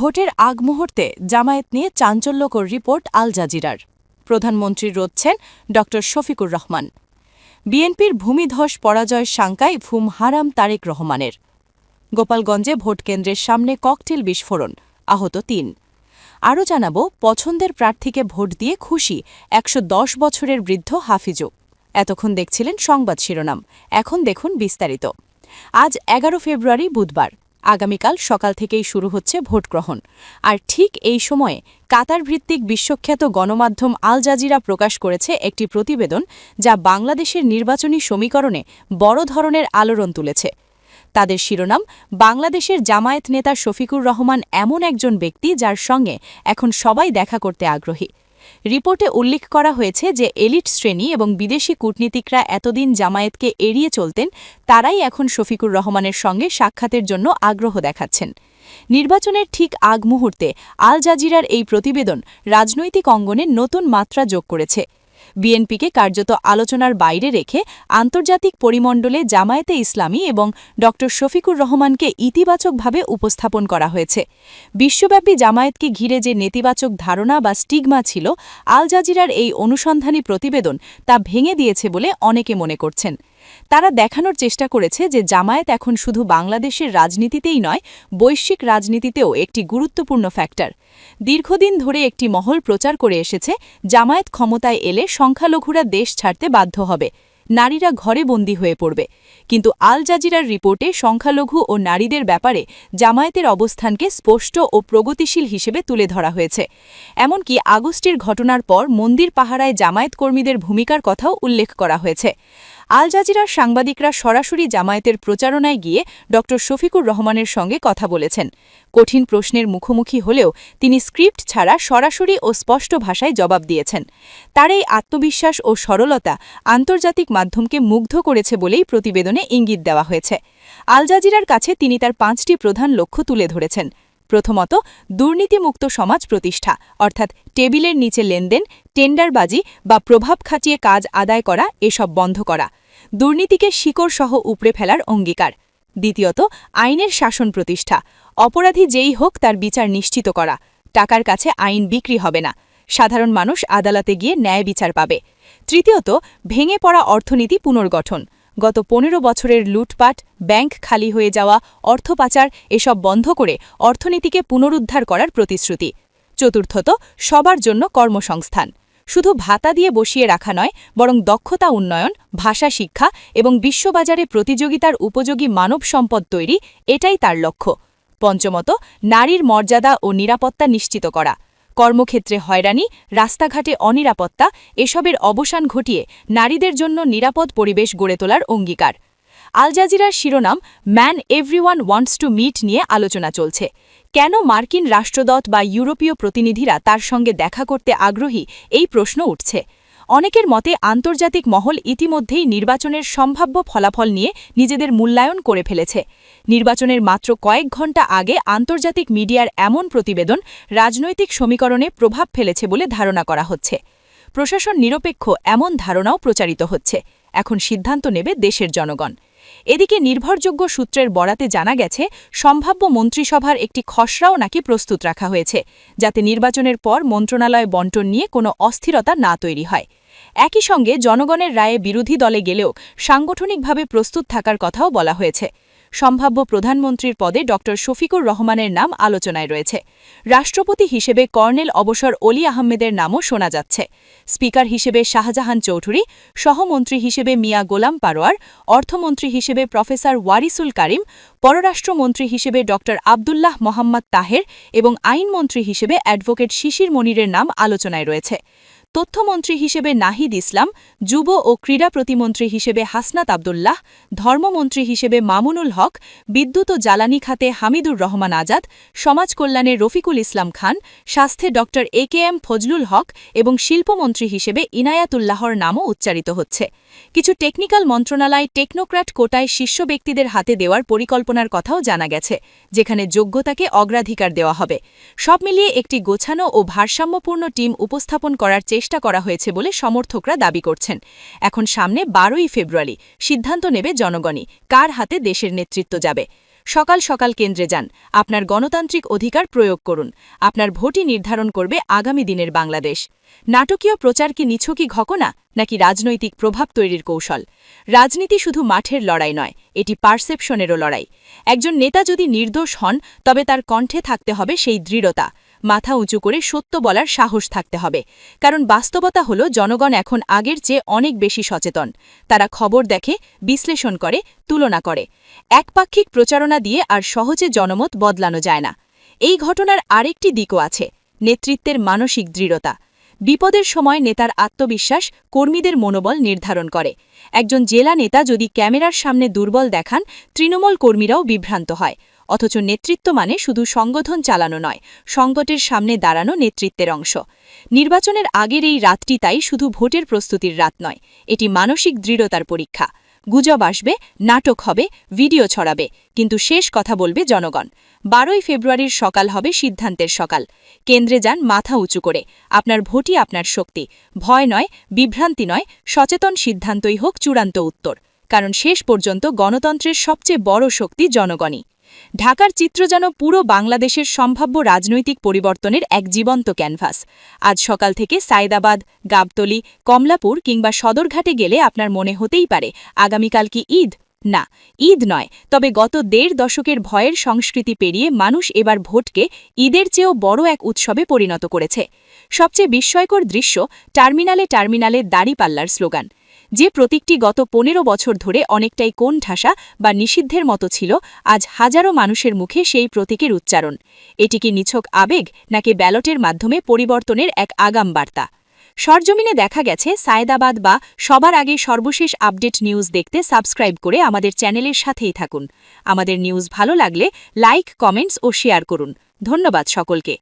ভোটের আগ মুহূর্তে জামায়াত নিয়ে চাঞ্চল্যকর রিপোর্ট আল জাজিরার। প্রধানমন্ত্রী রোধছেন ড. শফিকুর রহমান। বিএনপির ভূমিধস পরাজয় শাঙ্কায় ভুম হারাম তারেক রহমানের। গোপালগঞ্জে ভোটকেন্দ্রের সামনে ককটেল বিস্ফোরণ, আহত তিন। আরও জানাব, পছন্দের প্রার্থীকে ভোট দিয়ে খুশি একশো দশ বছরের বৃদ্ধ হাফিজু। এতক্ষণ দেখছিলেন সংবাদ শিরোনাম, এখন দেখুন বিস্তারিত। আজ এগারো ফেব্রুয়ারি বুধবার। আগামীকাল সকাল থেকেই শুরু হচ্ছে ভোট গ্রহণ আর ঠিক এই সময়ে কাতার ভিত্তিক বিশ্বখ্যাত গণমাধ্যম আল জাজিরা প্রকাশ করেছে একটি প্রতিবেদন যা বাংলাদেশের নির্বাচনী সমীকরণে বড় ধরনের আলোড়ন তুলেছে। তাদের শিরোনাম, বাংলাদেশের জামায়াত নেতা শফিকুর রহমান এমন একজন ব্যক্তি যার সঙ্গে এখন সবাই দেখা করতে আগ্রহী। রিপোর্টে উল্লেখ করা হয়েছে যে এলিট শ্রেণি এবং বিদেশি কূটনীতিকরা এতদিন জামায়াতকে এড়িয়ে চলতেন, তারাই এখন শফিকুর রহমানের সঙ্গে সাক্ষাতের জন্য আগ্রহ দেখাচ্ছেন। নির্বাচনের ঠিক আগ মুহূর্তে আল জাজিরার এই প্রতিবেদন রাজনৈতিক অঙ্গনে নতুন মাত্রা যোগ করেছে। বিএনপিকে কার্যত আলোচনার বাইরে রেখে আন্তর্জাতিক পরিমণ্ডলে জামায়াতে ইসলামী এবং ড. শফিকুর রহমানকে ইতিবাচকভাবে উপস্থাপন করা হয়েছে। বিশ্বব্যাপী জামায়াতকে ঘিরে যে নেতিবাচক ধারণা বা স্টিগমা ছিল, আল জাজিরার এই অনুসন্ধানী প্রতিবেদন তা ভেঙে দিয়েছে বলে অনেকে মনে করছেন। তারা দেখানোর চেষ্টা করেছে যে জামায়াত এখন শুধু বাংলাদেশের রাজনীতিতেই নয়, বৈশ্বিক রাজনীতিতেও একটি গুরুত্বপূর্ণ ফ্যাক্টর দীর্ঘদিন ধরে একটি মহল প্রচার করে এসেছে, জামায়াত ক্ষমতায় এলে সংখ্যালঘুরা দেশ ছাড়তে বাধ্য হবে। নারীরা ঘরে বন্দী হয়ে পড়বে। কিন্তু আল জাজিরার রিপোর্টে সংখ্যালঘু ও নারীদের ব্যাপারে জামায়াতের অবস্থানকে স্পষ্ট ও প্রগতিশীল হিসেবে তুলে ধরা হয়েছে। এমনকি আগস্টের ঘটনার পর মন্দির পাহারায় জামায়াত কর্মীদের ভূমিকার কথাও উল্লেখ করা হয়েছে। আল জাজিরার সাংবাদিকরা সরাসরি জামায়াতের প্রচারণায় গিয়ে ড. শফিকুর রহমানের সঙ্গে কথা বলেছেন। কঠিন প্রশ্নের মুখোমুখি হলেও তিনি স্ক্রিপ্ট ছাড়া সরাসরি ও স্পষ্ট ভাষায় জবাব দিয়েছেন। তার এই আত্মবিশ্বাস ও সরলতা আন্তর্জাতিক মাধ্যমকে মুগ্ধ করেছে বলেই প্রতিবেদনে ইঙ্গিত দেওয়া হয়েছে। আল জাজিরার কাছে তিনি তার পাঁচটি প্রধান লক্ষ্য তুলে ধরেছেন। প্রথমত, দুর্নীতিমুক্ত সমাজ প্রতিষ্ঠা, অর্থাৎ টেবিলের নিচে লেনদেন, টেন্ডারবাজি বা প্রভাব খাটিয়ে কাজ আদায় করা, এসব বন্ধ করা, দুর্নীতিকে শিকড় সহ উপড়ে ফেলার অঙ্গীকার। দ্বিতীয়ত, আইনের শাসন প্রতিষ্ঠা, অপরাধী যেই হোক তার বিচার নিশ্চিত করা, টাকার কাছে আইন বিক্রি হবে না। সাধারণ মানুষ আদালতে গিয়ে ন্যায় বিচার পাবে। তৃতীয়ত, ভেঙে পড়া অর্থনীতি পুনর্গঠন। গত পনেরো বছরের লুটপাট, ব্যাংক খালি হয়ে যাওয়া, অর্থ পাচার এসব বন্ধ করে অর্থনীতিকে পুনরুদ্ধার করার প্রতিশ্রুতি। চতুর্থত, সবার জন্য কর্মসংস্থান। শুধু ভাতা দিয়ে বসিয়ে রাখা নয়, বরং দক্ষতা উন্নয়ন, ভাষা শিক্ষা এবং বিশ্ববাজারে প্রতিযোগিতার উপযোগী মানব সম্পদ তৈরি, এটাই তার লক্ষ্য। পঞ্চমত, নারীর মর্যাদা ও নিরাপত্তা নিশ্চিত করা। কর্মক্ষেত্রে হয়রানি, রাস্তাঘাটে অনিরাপত্তা, এসবের অবসান ঘটিয়ে নারীদের জন্য নিরাপদ পরিবেশ গড়ে তোলার অঙ্গীকার। আল জাজিরার শিরোনাম, man everyone wants to meet নিয়ে আলোচনা চলছে। কেন মার্কিন রাষ্ট্রদত বা ইউরোপীয় প্রতিনিধিরা তার সঙ্গে দেখা করতে আগ্রহী, এই প্রশ্ন উঠছে। অনেকের মতে আন্তর্জাতিক মহল ইতিমধ্যেই নির্বাচনের সম্ভাব্য ফলাফল নিয়ে নিজেদের মূল্যায়ন করে ফেলেছে। নির্বাচনের মাত্র কয়েক ঘণ্টা আগে আন্তর্জাতিক মিডিয়ার এমন প্রতিবেদন রাজনৈতিক সমীকরণে প্রভাব ফেলেছে বলে ধারণা করা হচ্ছে। প্রশাসন নিরপেক্ষ এমন ধারণাও প্রচারিত হচ্ছে। এখন সিদ্ধান্ত নেবে দেশের জনগণ। এদিকে নির্ভরযোগ্য সূত্রের বরাতে জানা গেছে, সম্ভাব্য মন্ত্রিসভার একটি খসড়াও নাকি প্রস্তুত রাখা হয়েছে, যাতে নির্বাচনের পর মন্ত্রণালয় বন্টন নিয়ে কোনো অস্থিরতা না তৈরি হয়। একই সঙ্গে জনগণের রায়ে বিরোধী দলে গেলেও সাংগঠনিকভাবে প্রস্তুত থাকার কথাও বলা হয়েছে। সম্ভাব্য প্রধানমন্ত্রীর পদে ড. শফিকুর রহমানের নাম আলোচনায় রয়েছে। রাষ্ট্রপতি হিসেবে কর্নেল অবসর অলি আহমেদের নামও শোনা যাচ্ছে। স্পিকার হিসেবে শাহজাহান চৌধুরী, সহমন্ত্রী হিসেবে মিয়া গোলাম পারোয়ার, অর্থমন্ত্রী হিসেবে প্রফেসর ওয়ারিসুল কারিম, পররাষ্ট্রমন্ত্রী হিসেবে ড. আবদুল্লাহ মোহাম্মদ তাহের এবং আইনমন্ত্রী হিসেবে অ্যাডভোকেট শিশির মনিরের নাম আলোচনায় রয়েছে। তথ্যমন্ত্রী হিসেবে নাহিদ ইসলাম, যুব ও ক্রীড়া প্রতিমন্ত্রী হিসেবে হাসনাত আবদুল্লাহ, ধর্মমন্ত্রী হিসেবে মামুনুল হক, বিদ্যুৎ ও জ্বালানি খাতে হামিদুর রহমান আজাদ, সমাজ কল্যাণে রফিকুল ইসলাম খান, স্বাস্থ্যে ড এ কে এম ফজলুল হক এবং শিল্পমন্ত্রী হিসেবে ইনায়াতুল্লাহর নামও উচ্চারিত হচ্ছে। কিছু টেকনিক্যাল মন্ত্রণালয় টেকনোক্র্যাট কোটায় শীর্ষ ব্যক্তিদের হাতে দেওয়ার পরিকল্পনার কথাও জানা গেছে, যেখানে যোগ্যতাকে অগ্রাধিকার দেওয়া হবে। সব মিলিয়ে একটি গোছানো ও ভারসাম্যপূর্ণ টিম উপস্থাপন করার চেষ্টা করা হয়েছে বলে সমর্থকরা দাবি করছেন। এখন সামনে বারোই ফেব্রুয়ারি, সিদ্ধান্ত নেবে জনগণই কার হাতে দেশের নেতৃত্ব যাবে। সকাল সকাল কেন্দ্রে যান, আপনার গণতান্ত্রিক অধিকার প্রয়োগ করুন, আপনার ভোটই নির্ধারণ করবে আগামী দিনের বাংলাদেশ। নাটকীয় প্রচার কি নিছকই ঘটনা নাকি রাজনৈতিক প্রভাব তৈরির কৌশল? রাজনীতি শুধু মাঠের লড়াই নয়, এটি পারসেপশনেরও লড়াই। একজন নেতা যদি নির্দোষ হন, তবে তার কণ্ঠে থাকতে হবে সেই দৃঢ়তা। মাথা উঁচু করে সত্য বলার সাহস থাকতে হবে। কারণ বাস্তবতা হল, জনগণ এখন আগের চেয়ে অনেক বেশি সচেতন। তারা খবর দেখে, বিশ্লেষণ করে, তুলনা করে। একপাক্ষিক প্রচারণা দিয়ে আর সহজে জনমত বদলানো যায় না। এই ঘটনার আরেকটি দিকও আছে, নেতৃত্বের মানসিক দৃঢ়তা। বিপদের সময় নেতার আত্মবিশ্বাস কর্মীদের মনোবল নির্ধারণ করে। একজন জেলা নেতা যদি ক্যামেরার সামনে দুর্বল দেখান, তৃণমূল কর্মীরাও বিভ্রান্ত হয়। অথচ নেতৃত্ব মানে শুধু সংগঠন চালানো নয়, সংকটের সামনে দাঁড়ানো নেতৃত্বের অংশ। নির্বাচনের আগের এই রাতটি তাই শুধু ভোটের প্রস্তুতির রাত নয়, এটি মানসিক দৃঢ়তার পরীক্ষা। গুজব আসবে, নাটক হবে, ভিডিও ছড়াবে, কিন্তু শেষ কথা বলবে জনগণ। বারোই ফেব্রুয়ারির সকাল হবে সিদ্ধান্তের সকাল। কেন্দ্রে যান মাথা উঁচু করে। আপনার ভোটই আপনার শক্তি। ভয় নয়, বিভ্রান্তি নয়, সচেতন সিদ্ধান্তই হোক চূড়ান্ত উত্তর। কারণ শেষ পর্যন্ত গণতন্ত্রের সবচেয়ে বড় শক্তি জনগণই। ঢাকার চিত্র যেন পুরো বাংলাদেশের সম্ভাব্য রাজনৈতিক পরিবর্তনের এক জীবন্ত ক্যানভাস। আজ সকাল থেকে সাইদাবাদ, গাবতলি, কমলাপুর কিংবা সদরঘাটে গেলে আপনার মনে হতেই পারে, আগামীকাল কি ঈদ? না, ঈদ নয়, তবে গত দেড় দশকের ভয়ের সংস্কৃতি পেরিয়ে মানুষ এবার ভোটকে ঈদের চেয়েও বড় এক উৎসবে পরিণত করেছে। সবচেয়ে বিস্ময়কর দৃশ্য টার্মিনালে টার্মিনালে দাড়িপাল্লার স্লোগান। যে প্রতীকটি গত পনেরো বছর ধরে অনেকটাই কোন ঠাসা বা নিষিদ্ধের মতো ছিল, আজ হাজারো মানুষের মুখে সেই প্রতীকের উচ্চারণ। এটি কি নিছক আবেগ, নাকি ব্যালটের মাধ্যমে পরিবর্তনের এক আগাম বার্তা? সরজমিনে দেখা গেছে, সায়দাবাদ বা সবার আগে সর্বশেষ আপডেট নিউজ দেখতে সাবস্ক্রাইব করে আমাদের চ্যানেলের সাথেই থাকুন। আমাদের নিউজ ভালো লাগলে লাইক, কমেন্টস ও শেয়ার করুন। ধন্যবাদ সকলকে।